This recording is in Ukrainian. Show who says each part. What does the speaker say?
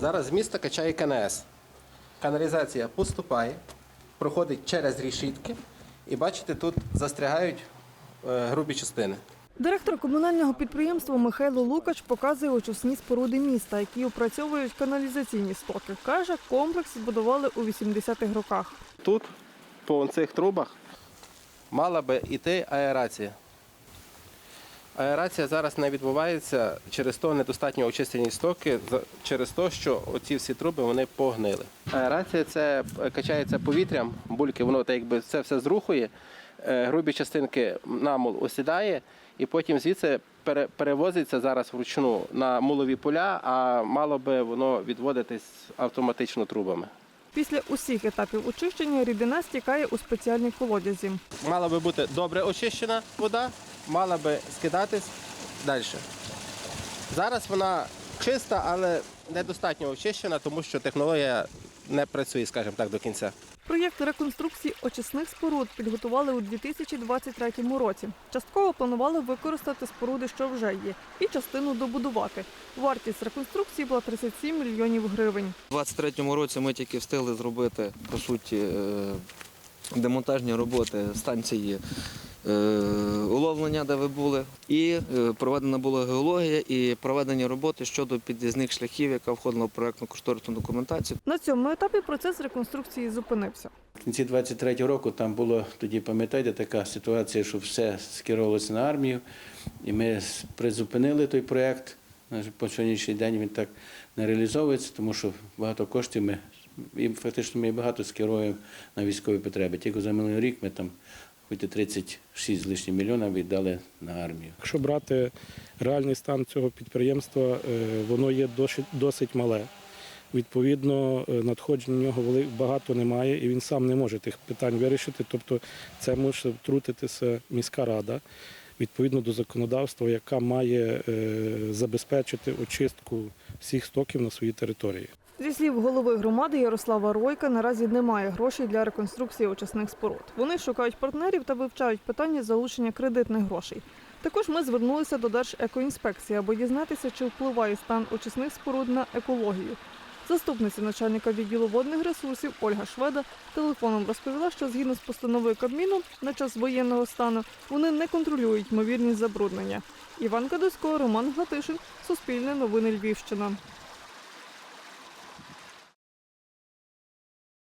Speaker 1: Зараз з міста качає КНС. Каналізація поступає, проходить через рішітки, і бачите, тут застрягають е, грубі частини.
Speaker 2: Директор комунального підприємства Михайло Лукач показує очисні споруди міста, які опрацьовують каналізаційні стоки. Каже, комплекс збудували у 80-х роках.
Speaker 1: Тут, по цих трубах, мала би йти аерація. Аерація зараз не відбувається через то недостатньо очистені стоки, через те, що оці всі труби вони погнили. Аерація це е, качається повітрям, бульки, воно так якби це все зрухує, е, грубі частинки намул осідає, і потім звідси перевозиться зараз вручну на мулові поля, а мало би воно відводитись автоматично трубами.
Speaker 2: Після усіх етапів очищення рідина стікає у спеціальні колодязі.
Speaker 1: Мала би бути добре очищена вода, мала би скидатись далі. Зараз вона чиста, але недостатньо очищена, тому що технологія не працює, скажімо так, до кінця.
Speaker 2: Проєкт реконструкції очисних споруд підготували у 2023 році. Частково планували використати споруди, що вже є, і частину добудувати. Вартість реконструкції була 37 мільйонів гривень.
Speaker 3: У 23-му році ми тільки встигли зробити по суті е, демонтажні роботи станції уловлення, де ви були, і е, проведена була геологія і проведені роботи щодо під'їзних шляхів, яка входила в проектну кошторисну документацію.
Speaker 2: На цьому етапі процес реконструкції зупинився.
Speaker 4: В кінці 23-го року там було тоді, пам'ятаєте, така ситуація, що все скеровувалося на армію, і ми призупинили той проєкт. По сьогоднішній день він так не реалізовується, тому що багато коштів ми і фактично ми багато скеруємо на військові потреби. Тільки за минулий рік ми там хоч і 36 з лишнім мільйона віддали на армію.
Speaker 5: Якщо брати реальний стан цього підприємства, е, воно є досить, досить мале. Відповідно, е, надходжень в нього багато немає, і він сам не може тих питань вирішити. Тобто це може втрутитися міська рада відповідно до законодавства, яка має е, забезпечити очистку всіх стоків на своїй території.
Speaker 2: Зі слів голови громади Ярослава Ройка, наразі немає грошей для реконструкції очисних споруд. Вони шукають партнерів та вивчають питання залучення кредитних грошей. Також ми звернулися до Держекоінспекції, аби дізнатися, чи впливає стан очисних споруд на екологію. Заступниця начальника відділу водних ресурсів Ольга Шведа телефоном розповіла, що згідно з постановою Кабміну на час воєнного стану вони не контролюють ймовірність забруднення. Іван Кадусько, Роман Гатишин, Суспільне новини Львівщина.